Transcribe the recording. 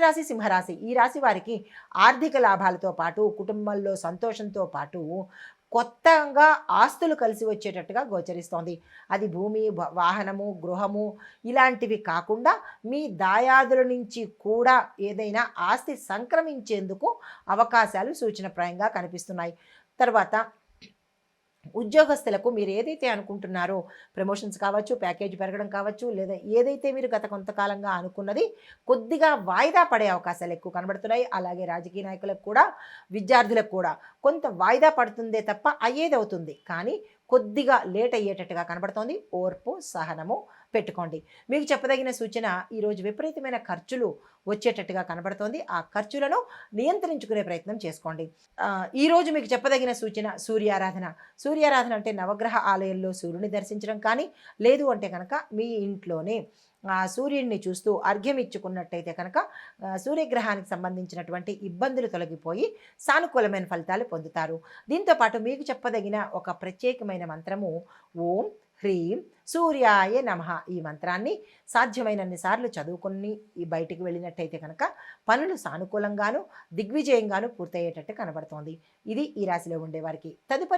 తదుపరి రాశి సింహరాశి ఈ రాశి వారికి ఆర్థిక లాభాలతో పాటు కుటుంబంలో సంతోషంతో పాటు కొత్తగా ఆస్తులు కలిసి వచ్చేటట్టుగా గోచరిస్తోంది. అది భూమి వాహనము గృహము ఇలాంటివి కాకుండా మీ దాయాదుల నుంచి కూడా ఏదైనా ఆస్తి సంక్రమించేందుకు అవకాశాలు సూచనప్రాయంగా కనిపిస్తున్నాయి. తర్వాత ఉద్యోగస్తులకు మీరు ఏదైతే అనుకుంటున్నారో ప్రమోషన్స్ కావచ్చు ప్యాకేజ్ పెరగడం కావచ్చు లేదా ఏదైతే మీరు గత కొంతకాలంగా అనుకున్నది కొద్దిగా వాయిదా పడే అవకాశాలు ఎక్కువ కనబడుతున్నాయి. అలాగే రాజకీయ నాయకులకు కూడా విద్యార్థులకు కూడా కొంత వాయిదా పడుతుందే తప్ప అయ్యేది అవుతుంది. కానీ కొద్దిగా లేట్ అయ్యేటట్టుగా కనబడుతోంది. ఓర్పు సహనము పెట్టుకోండి. మీకు చెప్పదగిన సూచన ఈరోజు విపరీతమైన ఖర్చులు వచ్చేటట్టుగా కనబడుతోంది. ఆ ఖర్చులను నియంత్రించుకునే ప్రయత్నం చేసుకోండి. ఈరోజు మీకు చెప్పదగిన సూచన సూర్యారాధన. సూర్యారాధన అంటే నవగ్రహ ఆలయంలో సూర్యుని దర్శించడం కానీ లేదు అంటే కనుక మీ ఇంట్లోనే సూర్యుడిని చూస్తూ అర్ఘ్యం ఇచ్చుకున్నట్టయితే కనుక సూర్యగ్రహానికి సంబంధించినటువంటి ఇబ్బందులు తొలగిపోయి సానుకూలమైన ఫలితాలు పొందుతారు. దీంతో పాటు మీకు చెప్పదగిన ఒక ప్రత్యేకమైన మంత్రము ఓం హ్రీం సూర్యాయ నమః ఈ మంత్రాన్ని సాధ్యమైనన్ని సార్లు చదువుకొని ఈ బయటికి వెళ్ళినట్టయితే కనుక పనులు సానుకూలంగాను దిగ్విజయంగాను పూర్తయ్యేటట్టు కనబడుతోంది. ఇది ఈ రాశిలో ఉండేవారికి తదుపరి